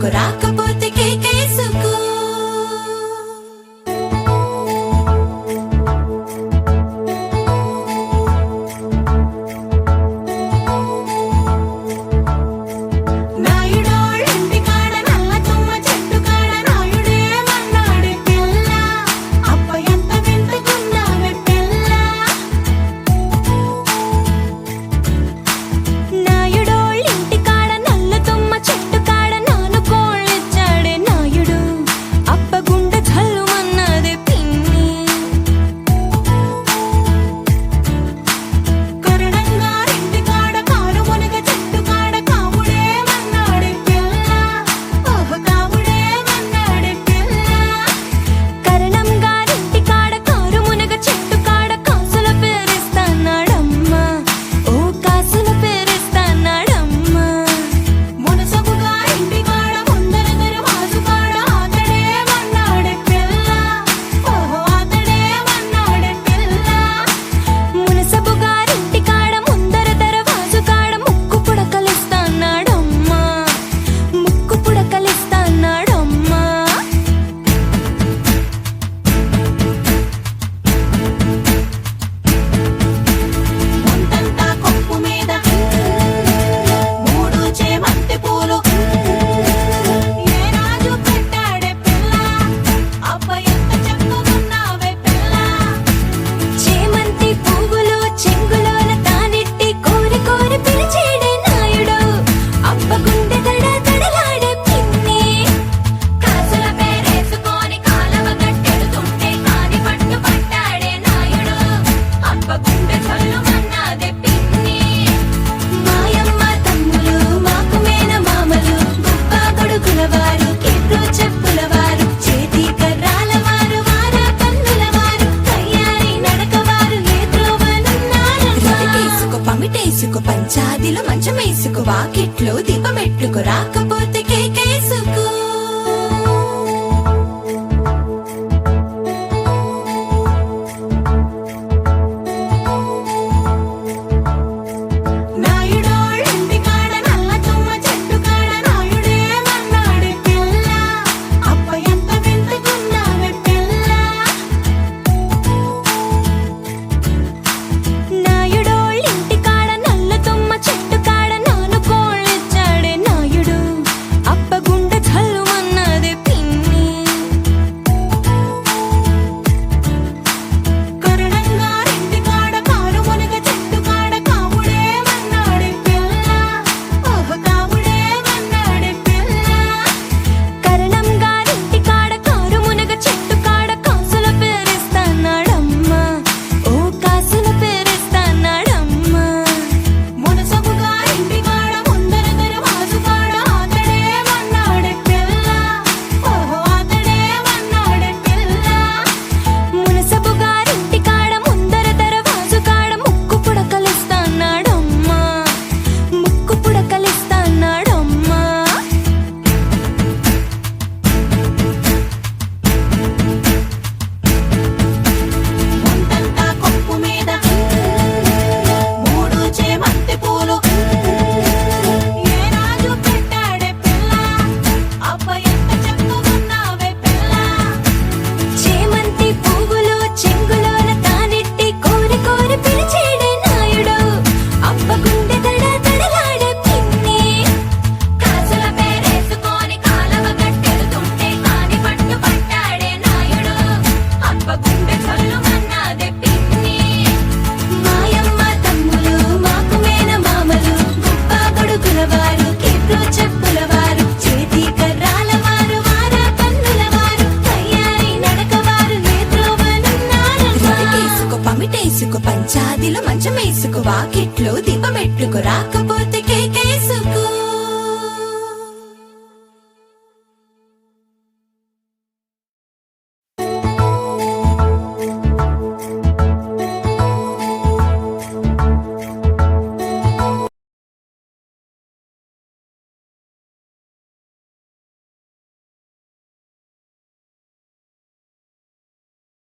could I could ఇంట్లో దీపమెట్టుకు రాకపోతే కేకేసుకో apa yang బాకెట్లో వాకిట్లో దిబ్బమెట్టుకు రాకపోతే